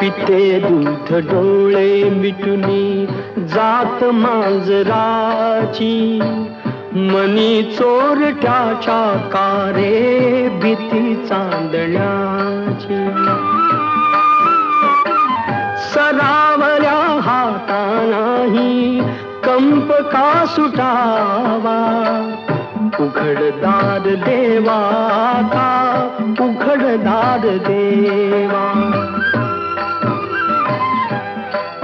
पिते दूध डोळे मिटुनी जात मांजराची. मनी चोरट्याच्या कारे भीती चांदण्याची. सरावल्या हातानाही कंप का सुटावा? उघडदार देवा का? उघडदार देवा